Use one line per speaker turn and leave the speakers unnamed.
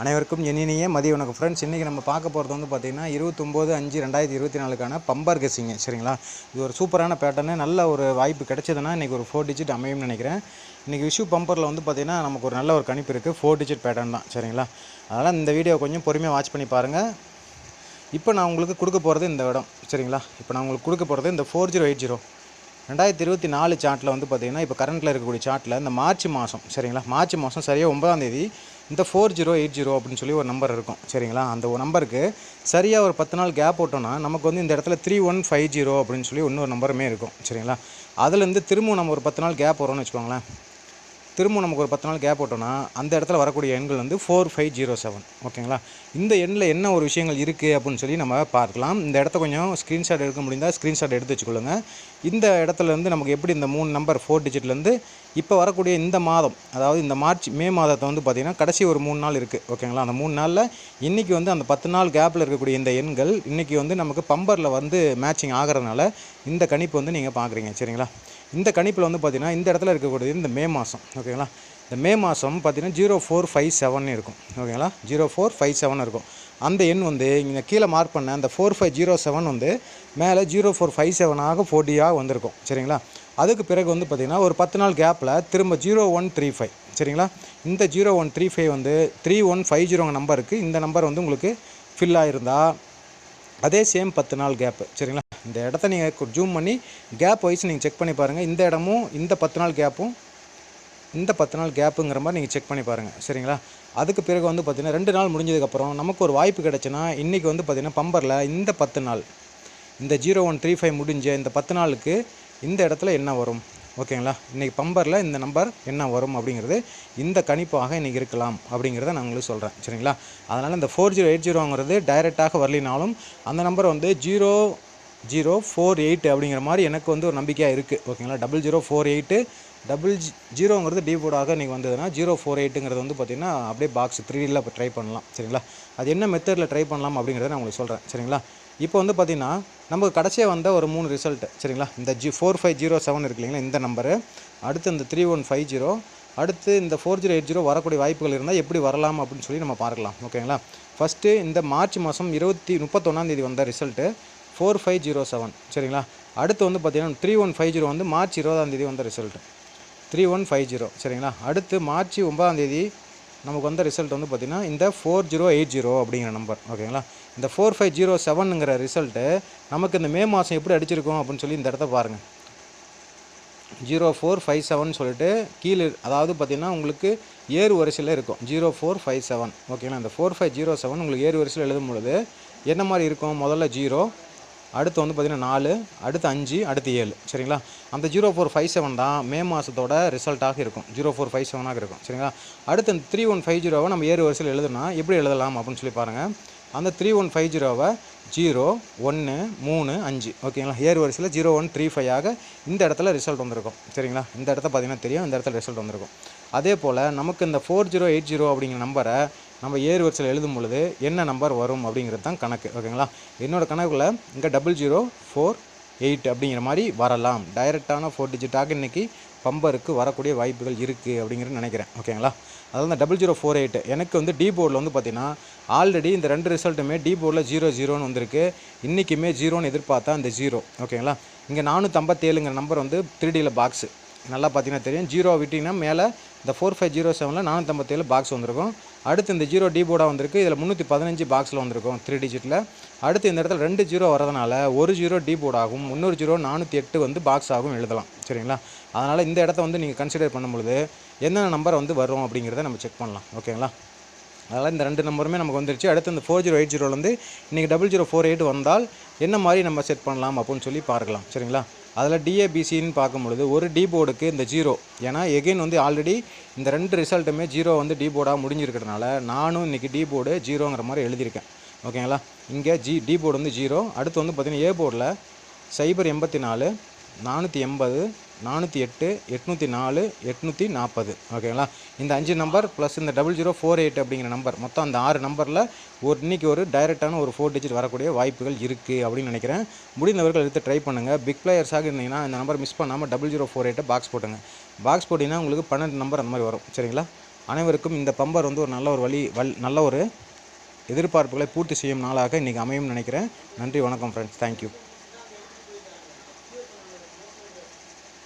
அனைவருக்கும் இனிய மதிய வணக்கம். ஃப்ரெண்ட்ஸ் இன்றைக்கி நம்ம பார்க்க போகிறது வந்து பார்த்திங்கன்னா இருபத்தொம்போது அஞ்சு ரெண்டாயிரத்தி இருபத்தி நாலுக்கான பம்பர் கெசிங்க சரிங்களா? இது ஒரு சூப்பரான பேட்டர்னு நல்ல ஒரு வாய்ப்பு கிடச்சதுன்னா இன்றைக்கி ஒரு ஃபோர் டிஜிட் அமையும்னு நினைக்கிறேன். இன்றைக்கி விஷு பம்பரில் வந்து பார்த்திங்கன்னா நமக்கு ஒரு நல்ல ஒரு கணிப்பு இருக்குது ஃபோர் டிஜிட் பேட்டர்ன் தான் சரிங்களா? அதனால் இந்த வீடியோ கொஞ்சம் பொறுமையாக வாட்ச் பண்ணி பாருங்கள் இப்போ நான் உங்களுக்கு கொடுக்க போகிறது இந்த இடம் சரிங்களா? இப்போ நான் உங்களுக்கு கொடுக்க போகிறது இந்த ஃபோர் ஜீரோ எயிட் ஜீரோ ரெண்டாயிரத்தி இருபத்தி நாலு சார்ட்டில் வந்து பார்த்திங்கன்னா இப்போ கரண்ட்டில் இருக்கக்கூடிய சார்ட்டில் இந்த மார்ச் மாதம் சரிங்களா? மார்ச் மாதம் சரியாக ஒன்பதாம் தேதி இந்த ஃபோர் ஜீரோ எயிட் ஜீரோ அப்படின்னு சொல்லி ஒரு நம்பர் இருக்கும். சரிங்களா? அந்த ஒரு நம்பருக்கு சரியாக ஒரு பத்து நாள் கேப் விட்டோம்னா நமக்கு வந்து இந்த இடத்துல த்ரீ ஒன் ஃபைவ் ஜீரோ அப்படின்னு சொல்லி இன்னொரு நம்பருமே இருக்கும். சரிங்களா? அதுலேருந்து திரும்பவும் நம்ம ஒரு பத்து நாள் கேப் வரோம்னு வச்சுக்கோங்களேன். திரும்ப நமக்கு ஒரு பத்து நாள் கேப் போட்டோம்னா அந்த இடத்துல வரக்கூடிய எண்கள் வந்து ஃபோர் ஃபைவ் ஜீரோ செவன் ஓகேங்களா? இந்த எண்ணில் என்ன ஒரு விஷயங்கள் இருக்குது அப்படின்னு சொல்லி நம்ம பார்க்கலாம். இந்த இடத்த கொஞ்சம் ஸ்க்ரீன்ஷாட் எடுக்க முடிந்தால் ஸ்க்ரீன்ஷாட் எடுத்து வச்சுக்கொள்ளுங்க. இந்த இடத்துல இருந்து நமக்கு எப்படி இந்த மூணு நம்பர் ஃபோர் டிஜிட்லேருந்து இப்போ வரக்கூடிய இந்த மாதம் அதாவது இந்த மார்ச் மே மாதத்தை வந்து பார்த்திங்கன்னா கடைசி ஒரு மூணு நாள் இருக்குது ஓகேங்களா? அந்த மூணு நாளில் இன்றைக்கி வந்து அந்த பத்து நாள் கேப்பில் இருக்கக்கூடிய இந்த எண்கள் இன்றைக்கி வந்து நமக்கு பம்பரில் வந்து மேட்சிங் ஆகிறதுனால இந்த கணிப்பு வந்து நீங்கள் பார்க்குறீங்க சரிங்களா? இந்த கணிப்பில் வந்து பார்த்திங்கன்னா இந்த இடத்துல இருக்கக்கூடியது இந்த மே மாதம் ஓகேங்களா இந்த மே மாதம் பார்த்திங்கன்னா ஜீரோ ஃபோர் ஃபைவ் செவன் இருக்கும் ஓகேங்களா ஜீரோ ஃபோர் ஃபைவ் செவன் இருக்கும். அந்த எண் வந்து இங்கே கீழே மார்க் பண்ண அந்த ஃபோர் ஃபைவ் ஜீரோ செவன் வந்து மேலே ஜீரோ ஃபோர் ஃபைவ் செவனாக ஃபோர்ட்டியாக வந்திருக்கும் சரிங்களா? அதுக்கு பிறகு வந்து பார்த்திங்கன்னா ஒரு பத்து நாள் கேப்பில் திரும்ப ஜீரோ ஒன் த்ரீ ஃபைவ் சரிங்களா? இந்த ஜீரோ ஒன் த்ரீ ஃபைவ் வந்து த்ரீ ஒன் ஃபைவ் ஜீரோங்க நம்பருக்கு இந்த நம்பர் வந்து உங்களுக்கு ஃபில் ஆகிருந்தால் அதே சேம் பத்து நாள் கேப்பு சரிங்களா? இந்த இடத்த நீங்கள் ஜூம் பண்ணி கேப் வைஸ் நீங்கள் செக் பண்ணி பாருங்கள் இந்த இடமும் இந்த பத்து நாள் கேப்பும் இந்த பத்து நாள் கேப்புங்கிற மாதிரி நீங்கள் செக் பண்ணி பாருங்கள் சரிங்களா? அதுக்கு பிறகு வந்து பார்த்திங்கன்னா ரெண்டு நாள் முடிஞ்சதுக்கப்புறம் நமக்கு ஒரு வாய்ப்பு கிடச்சுன்னா இன்றைக்கி வந்து பார்த்திங்கன்னா பம்பரில் இந்த பத்து நாள் இந்த ஜீரோ ஒன் த்ரீ ஃபைவ் முடிஞ்ச இந்த பத்து நாளுக்கு இந்த இடத்துல என்ன வரும்? ஓகேங்களா? இன்றைக்கி பம்பரில் இந்த நம்பர் என்ன வரும் அப்படிங்கிறது இந்த கணிப்பாக இன்றைக்கி இருக்கலாம் அப்படிங்கிறத நான் உங்களுக்கு சொல்கிறேன் சரிங்களா? அதனால் இந்த ஃபோர் ஜீரோ எயிட் ஜீரோங்கிறது டைரெக்டாக வரலினாலும் அந்த நம்பர் வந்து ஜீரோ ஜீரோ ஃபோர் எயிட் அப்படிங்கிற மாதிரி எனக்கு வந்து ஒரு நம்பிக்கையாக இருக்குது ஓகேங்களா? Double zero four eight double G ஜீரோங்கிறது டீபோர்டாக நீங்கள் வந்ததுன்னா ஜீரோ ஃபோர் எயிட்டுங்கிறது வந்து பார்த்திங்கன்னா அப்படியே பாக்ஸ் த்ரீடியில் இப்போ ட்ரை பண்ணலாம். சரிங்களா? அது என்ன மெத்தடில் ட்ரை பண்ணலாம் அப்படிங்கிறத நான் உங்களுக்கு சொல்கிறேன் சரிங்களா? இப்போ வந்து பார்த்திங்கன்னா நமக்கு கடைசியாக வந்த ஒரு மூணு ரிசல்ட்டு சரிங்களா? இந்த G four five zero seven இருக்கு இல்லைங்களா? இந்த நம்பரு அடுத்து இந்த த்ரீ ஒன் ஃபைவ் ஜீரோ அடுத்து இந்த ஃபோர் ஜீரோ எயிட் ஜீரோ வரக்கூடிய வாய்ப்புகள் இருந்தால் எப்படி வரலாம் அப்படின்னு சொல்லி நம்ம பார்க்கலாம். ஓகேங்களா? ஃபஸ்ட்டு இந்த மார்ச் மாதம் இருபத்தி முப்பத்தொன்னாந்தேதி வந்த result four five zero seven சரிங்களா? அடுத்து வந்து பார்த்திங்கன்னா த்ரீ ஒன் ஃபைவ் ஜீரோ வந்து மார்ச் இருபதாந்தேதி வந்த result three one five zero சரிங்களா? அடுத்து மார்ச் ஒன்பதாந்தேதி நமக்கு வந்த ரிசல்ட் வந்து பார்த்திங்கன்னா இந்த ஃபோர் ஜீரோ எயிட் ஜீரோ அப்படிங்கிற நம்பர் ஓகேங்களா? இந்த ஃபோர் ஃபைவ் ஜீரோ செவனுங்கிற ரிசல்ட்டு நமக்கு இந்த மே மாதம் எப்படி அடிச்சிருக்கோம் அப்படின்னு சொல்லி இந்த இடத்த பாருங்கள் ஜீரோ ஃபோர் ஃபைவ் செவன் சொல்லிட்டு கீழே அதாவது பார்த்திங்கன்னா உங்களுக்கு ஏறு வரிசையில் இருக்கும். ஜீரோ ஃபோர் ஃபைவ் செவன் ஓகேங்களா? இந்த ஃபோர் ஃபைவ் ஜீரோ செவன் உங்களுக்கு ஏறு வரிசையில் எழுதும் பொழுது என்ன மாதிரி இருக்கும்? முதல்ல ஜீரோ அடுத்து வந்து பார்த்திங்கன்னா நாலு அடுத்து அஞ்சு அடுத்து ஏழு. சரிங்களா? அந்த ஜீரோ ஃபோர் ஃபைவ் செவன் தான் மே மாதத்தோட ரிசல்ட்டாக இருக்கும். ஜீரோ ஃபோர் ஃபைவ் செவனாக இருக்கும். சரிங்களா? அடுத்து அந்த த்ரீ ஒன் ஃபைவ் ஜீரோவை நம்ம ஏறு வரிசையில் எழுதுனா எப்படி எழுதலாம் அப்படின்னு சொல்லி பாருங்கள் அந்த த்ரீ ஒன் ஃபைவ் ஜீரோவை ஜீரோ ஒன்று மூணு அஞ்சு. ஓகேங்களா? ஏறு வரிசையில் ஜீரோ ஒன் த்ரீ ஃபைவ் ஆக இந்த இடத்துல ரிசல்ட் வந்திருக்கும். சரிங்களா? இந்த இடத்த பார்த்தீங்கன்னா தெரியும். இந்த இடத்துல ரிசல்ட் வந்திருக்கும். அதே போல் நமக்கு இந்த ஃபோர் ஜீரோ எயிட் ஜீரோ அப்படிங்கிற நம்பரை நம்ம ஏறு வரிசையில் எழுதும் பொழுது என்ன நம்பர் வரும் அப்படிங்கிறது தான் கணக்கு ஓகேங்களா என்னோடய கணக்கில் இங்கே டபுள் ஜீரோ ஃபோர் எயிட் அப்படிங்கிற மாதிரி வரலாம். டைரெக்டான ஃபோர் டிஜிட்டாக இன்றைக்கி பம்பருக்கு வரக்கூடிய வாய்ப்புகள் இருக்குது அப்படிங்கிறது நினைக்கிறேன் ஓகேங்களா அதாவது இந்த டபுள் ஜீரோ ஃபோர் எயிட் எனக்கு வந்து டி போர்டில் வந்து பார்த்திங்கன்னா ஆல்ரெடி இந்த ரெண்டு ரிசல்ட்டுமே டி போர்டில் ஜீரோ ஜீரோன்னு வந்திருக்கு. இன்றைக்குமே ஜீரோன்னு எதிர்பார்த்தா அந்த ஜீரோ ஓகேங்களா இங்கே நானூற்றம்பத்தேழுங்கிற நம்பர் வந்து த்ரீடியில் பாக்ஸு நல்லா பார்த்தீங்கன்னா தெரியும். ஜீரோ விட்டிங்கன்னா மேலே இந்த ஃபோர் ஃபைவ் ஜீரோ செவனில் நானூற்றம்பத்தேழு பாக்ஸ் வந்திருக்கும். அடுத்து இந்த ஜீரோ டி போர்டாக வந்திருக்கு. இதில் முந்நூற்றி பதினஞ்சு பாக்ஸில் வந்திருக்கும் த்ரீ டிஜிட்டில் அடுத்து இந்த இடத்துல ரெண்டு ஜீரோ வரதுனால ஒரு ஜீரோ டி போர்ட் ஆகும். முந்நூறு ஜீரோ நானூற்றி எட்டு வந்து பாக்ஸ் ஆகும் எழுதலாம். சரிங்களா? அதனால் இந்த இடத்த வந்து நீங்கள் கன்சிடர் பண்ணும்பொழுது என்னென்ன நம்பர் வந்து வரும் அப்படிங்கிறத நம்ம செக் பண்ணலாம். ஓகேங்களா அதனால் இந்த ரெண்டு நம்பருமே நமக்கு வந்துருச்சு. அடுத்து இந்த ஃபோர் ஜீரோ எயிட் ஜீரோலேருந்து இன்றைக்கி டபுள் ஜீரோ ஃபோர் எயிட் வந்தால் என்ன மாதிரி நம்ம செட் பண்ணலாம் அப்படின்னு சொல்லி பார்க்கலாம். சரிங்களா? அதில் டிஏபிசின்னு பார்க்கும்பொழுது ஒரு டி போர்டுக்கு இந்த ஜீரோ ஏன்னா எகெயின் வந்து ஆல்ரெடி இந்த ரெண்டு ரிசல்ட்டுமே ஜீரோ வந்து டி போர்டாக முடிஞ்சிருக்கிறதுனால நானும் இன்றைக்கி டி போர்டு ஜீரோங்கிற மாதிரி எழுதியிருக்கேன். ஓகேங்களா? இங்கே ஜி டி போர்டு வந்து ஜீரோ அடுத்து வந்து பார்த்திங்கன்னா ஏ போர்டில் சைபர் எண்பத்தி நாலு நானூற்றி எண்பது நானூற்றி எட்டு எட்நூற்றி நாலு எட்நூற்றி நாற்பது ஓகேங்களா? இந்த அஞ்சு நம்பர் ப்ளஸ் இந்த டபுள் ஜீரோ ஃபோர் எயிட் அப்படிங்கிற நம்பர் மொத்தம் அந்த ஆறு நம்பரில் ஒரு இன்றைக்கி ஒரு டைரெக்டான ஒரு ஃபோர் டிஜிட் வரக்கூடிய வாய்ப்புகள் இருக்குது அப்படின்னு நினைக்கிறேன். முடிந்தவர்கள் எடுத்து ட்ரை பண்ணுங்கள் பிக் பிளேயர்ஸாக இருந்தீங்கன்னா இந்த நம்பர் மிஸ் பண்ணாமல் டபுள் ஜீரோ ஃபோர் எயிட்டை பாக்ஸ் போட்டுங்க. பாக்ஸ் போட்டிங்கன்னா உங்களுக்கு பன்னெண்டு நம்பர் அந்த மாதிரி வரும். சரிங்களா? அனைவருக்கும் இந்த பம்பர் வந்து ஒரு நல்ல ஒரு வழி வல் நல்ல ஒரு எதிர்பார்ப்புகளை பூர்த்தி செய்யும் நாளாக இன்றைக்கி அமையும்னு நினைக்கிறேன். நன்றி வணக்கம் ஃப்ரெண்ட்ஸ் தேங்க்யூ